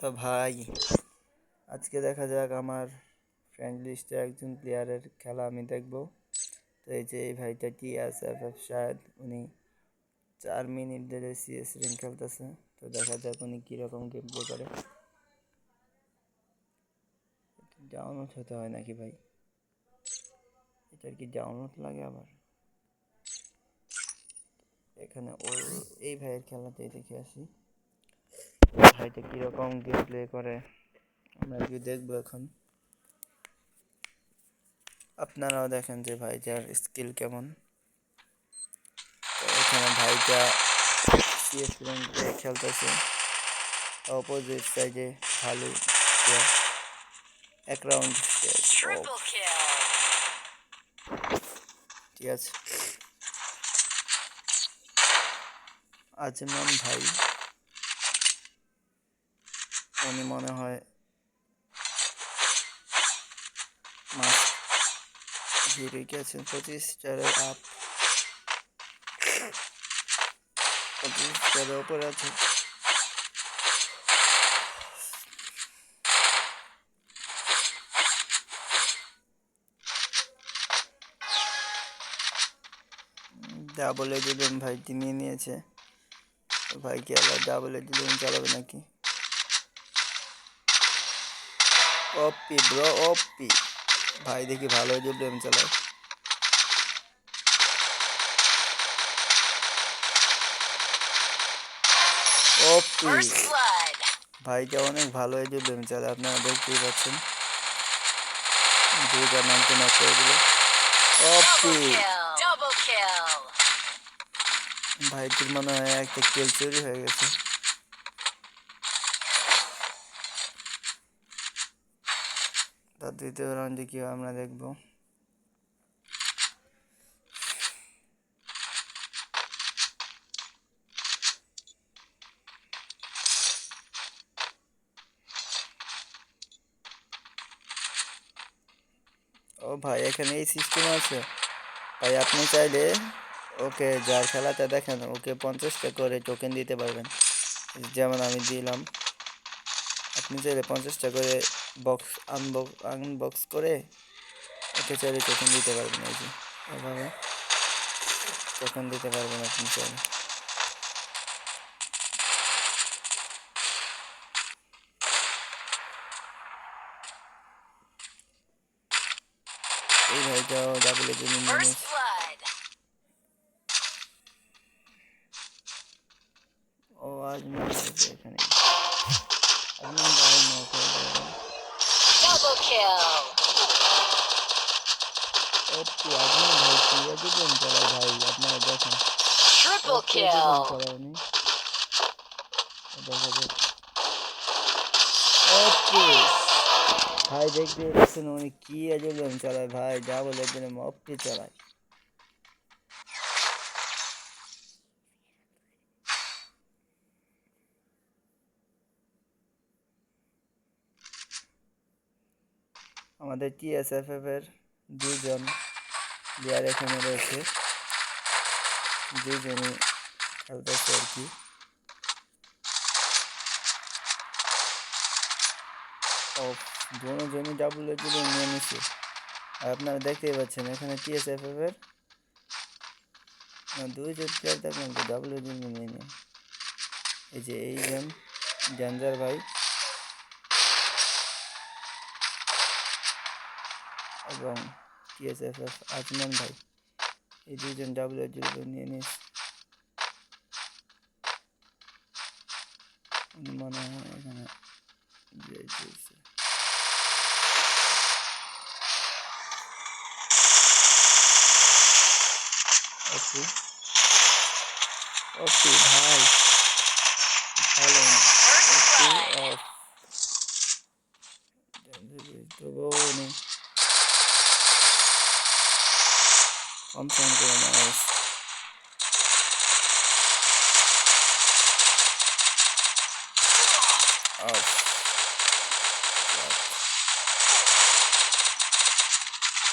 তো ভাই। আজকে দেখা যাক আমার ফ্রেন্ড লিস্টে একজন প্লেয়ারের খেলা আমি দেখব। তো এই যে এই ভাইটা টি এস এফ এফ শায়দ উনি চার মিনিট ধরে সিএস রিং খেলতেছে। তো দেখা যাক উনি কীরকম গেম প্লে করে। ডাউনলোড হতে হয় নাকি ভাই? এটার কি ডাউনলোড লাগে আবার? এখানে ওর এই ভাইয়ের খেলাতেই দেখে আসি। ভাইটা কীরকম গেম প্লে করে? আমরা কি দেখব এখন। আপনারাও দেখেন যে ভাইটার স্কিল কেমন। এখানে ভাইটা সিএস খেলতেছে। অপোজিট সাইডে ভালো এক রাউন্ড ঠিক আছে। আজমান ভাই। উনি মনে হয় মাস হিরো গেছেন। পঁচিশ স্টারের আপ। পঁচিশ স্টারের ওপরে আছে। ডাবলে দিলেন ভাই টিমিয়ে নিয়েছে। ভাই কি আবার ডাবলে দিলেন চালাবে নাকি? OP bro OP. ভাই দেখি ভালো দিলেন চালায়। ওপি. ভাইটা অনেক ভালো ব্লেম চালায় আপনারা দেখতেই পাচ্ছেন। দুইটা নামকে নক করে দিল। ওপি. ভাইটির মনে হয় একটা কেল চুরি হয়ে গেছে। তার দ্বিতীয় রাউন্ডে কি হয় আমরা দেখব? ও ভাই, এখানে এই সিস্টেম আছে। ভাই আপনি চাইলে ওকে যার খেলাটা দেখেন, ওকে পঞ্চাশটা করে টোকেন দিতে পারবেন। যেমন আমি দিলাম। আপনি চাইলে পঞ্চাশটা করে বক্স আনবক্স আনবক্স করে ওকে চাইলে টোকেন দিতে পারবেন এই যে এভাবে। টোকেন দিতে পারবেন আপনি চাইলে। এই ভাইটাও ডাবল. ও আজ মনে হচ্ছে এখানে আপনি ভাই নৌকা Double kill. আপনার ভাই কি গেম চালায় ভাই আপনারা দেখেন. চালায় উনি দেখা যাক ওপি ভাই দেখতে পাচ্ছেন উনি কি গেম চালায় ভাই যা বলে ওপি চালায় আমাদের টিএসএফএফ এর দুজন প্লেয়ার এখানে রয়েছে। দুজনই খেলতেছে আর কি। ও দুজনই ডাবল জুড়ে নিয়ে নিছে। আর আপনারা দেখতেই পাচ্ছেন এখানে টিএসএফএফ এর না, দুইজন প্লেয়ার দেখলাম ডাবল জুড়ে নিয়ে নিয়ে। এই যে এই জন ডেঞ্জার ভাই। এবং টিএসএফএফ আজমান ভাই। এই দুজন ডাবল জুড়ে নিয়ে নিস। মনে হয় এখানে ওকে ওকে ভাই, ভালো। Oh.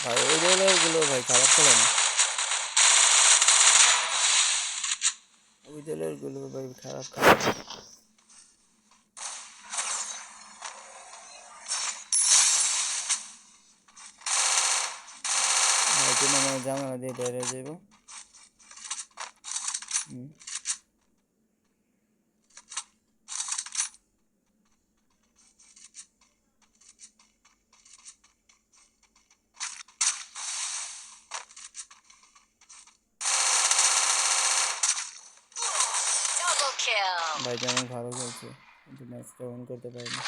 ভাই ওই ডলারগুলো ভাই খারাপ করে না। ওই ডলারগুলো ভাই খারাপ খারাপ। জামা মানে দিয়ে বেড়ে যাব হুম। ভাই অনেক ভালো খেলছে, কিন্তু ম্যাচটা অন করতে পারিনি।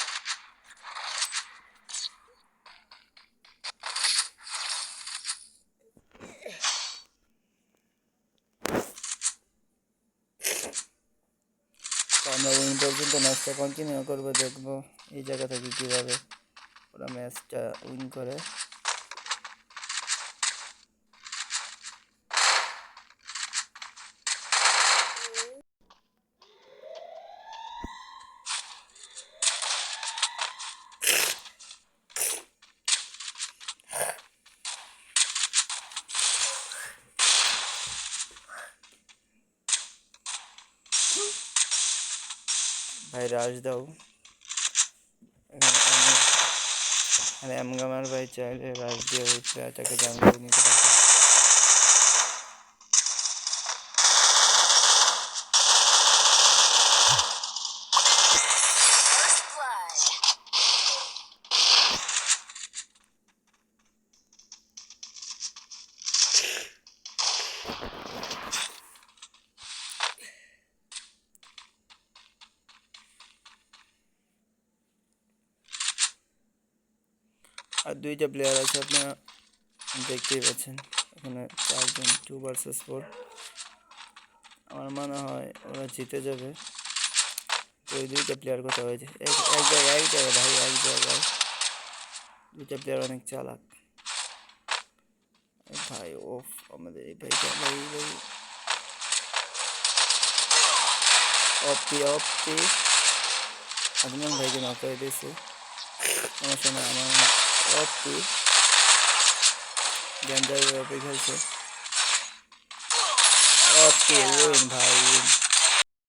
পর্যন্ত ম্যাচটা কন্টিনিউ করব, দেখব এই জায়গা থেকে কীভাবে ওরা ম্যাচটা উইন করে। ভাই রাজ দাও এখানে আমি- এখানে এমগামার ভাই চাইলে রাজ দিয়ে ওই প্লেয়ারটাকে ডাউন করে নিতে পারবে আর দুইটা প্লেয়ার আছে, আপনারা দেখতেই পাচ্ছেন। এখানে চারজন টু ভার্সেস ফোর আমার মনে হয় ওরা জিতে যাবে। ওই দুইটা প্লেয়ার কোথাও হয়েছে। এক জায়গায় এক জায়গায় ভাই, এক জায়গায়। দুইটা প্লেয়ার অনেক চালাক। ভাই, ওফ, আমাদের এই ভাইটা ভাই ভাই। অপি অপি। আদমান ভাইকে নক দিয়েছে। সমস্যা না আমার অপি গেন্দার অপি খেলছে ওকে উইন ভাই উইন